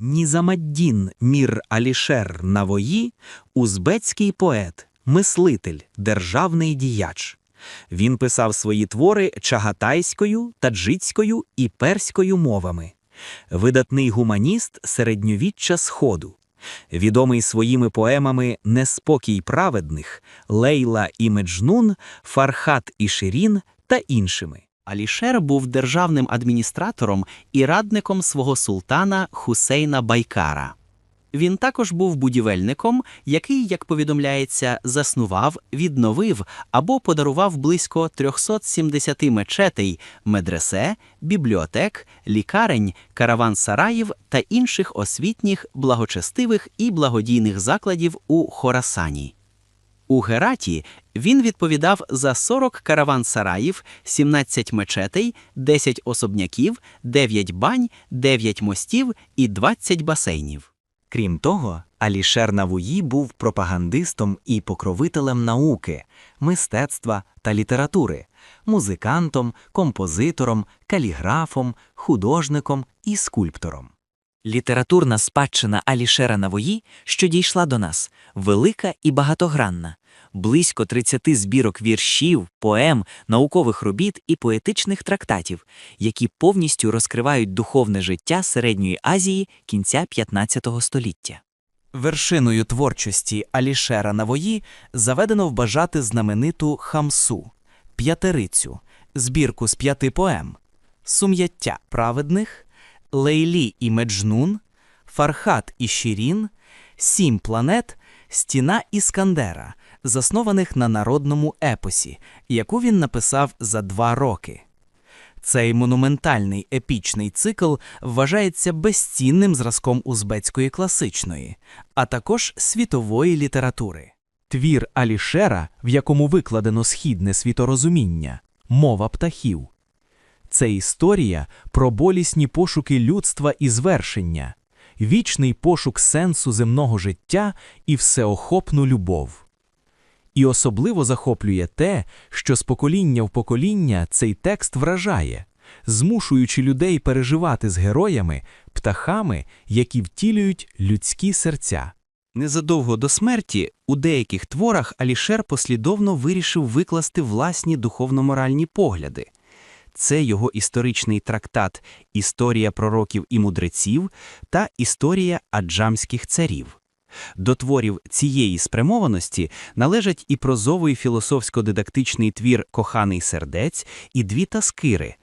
Нізамаддін Мір Алішер Навої – узбецький поет, мислитель, державний діяч. Він писав свої твори чагатайською, таджицькою і перською мовами. Видатний гуманіст середньовіччя Сходу. Відомий своїми поемами Неспокій праведних, Лейла і Меджнун, Фархат і Ширін та іншими. Алішер був державним адміністратором і радником свого султана Хусейна Байкара. Він також був будівельником, який, як повідомляється, заснував, відновив або подарував близько 370 мечетей, медресе, бібліотек, лікарень, караван-сараїв та інших освітніх, благочестивих і благодійних закладів у Хорасані. У Гераті він відповідав за 40 караван-сараїв, 17 мечетей, 10 особняків, 9 бань, 9 мостів і 20 басейнів. Крім того, Алішер Навуї був пропагандистом і покровителем науки, мистецтва та літератури, музикантом, композитором, каліграфом, художником і скульптором. Літературна спадщина Алішера Навої, що дійшла до нас, велика і багатогранна. Близько 30 збірок віршів, поем, наукових робіт і поетичних трактатів, які повністю розкривають духовне життя Середньої Азії кінця 15 століття. Вершиною творчості Алішера Навої заведено вбажати знамениту хамсу, п'ятерицю, збірку з п'яти поем, сум'яття праведних, Лейлі і Меджнун, Фархат і Шірін, Сім планет, Стіна Іскандера, заснованих на народному епосі, яку він написав за два роки. Цей монументальний епічний цикл вважається безцінним зразком узбецької класичної, а також світової літератури. Твір Алішера, в якому викладено східне світорозуміння, мова птахів. Це історія про болісні пошуки людства і звершення, вічний пошук сенсу земного життя і всеохопну любов. І особливо захоплює те, що з покоління в покоління цей текст вражає, змушуючи людей переживати з героями, птахами, які втілюють людські серця. Незадовго до смерті у деяких творах Алішер послідовно вирішив викласти власні духовно-моральні погляди. Це його історичний трактат Історія пророків і мудреців та Історія аджамських царів. До творів цієї спрямованості належать і прозовий філософсько-дидактичний твір Коханий сердець і дві таскири.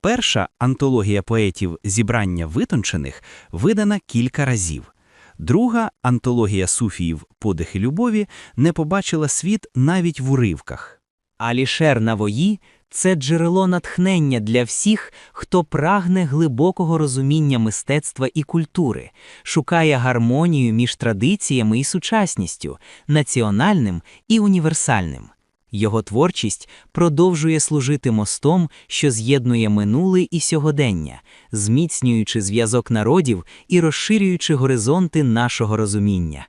Перша антологія поетів Зібрання витончених видана кілька разів. Друга антологія суфіїв Подихи любові не побачила світ навіть в уривках. Алішер Навої це джерело натхнення для всіх, хто прагне глибокого розуміння мистецтва і культури, шукає гармонію між традиціями і сучасністю, національним і універсальним. Його творчість продовжує служити мостом, що з'єднує минуле і сьогодення, зміцнюючи зв'язок народів і розширюючи горизонти нашого розуміння.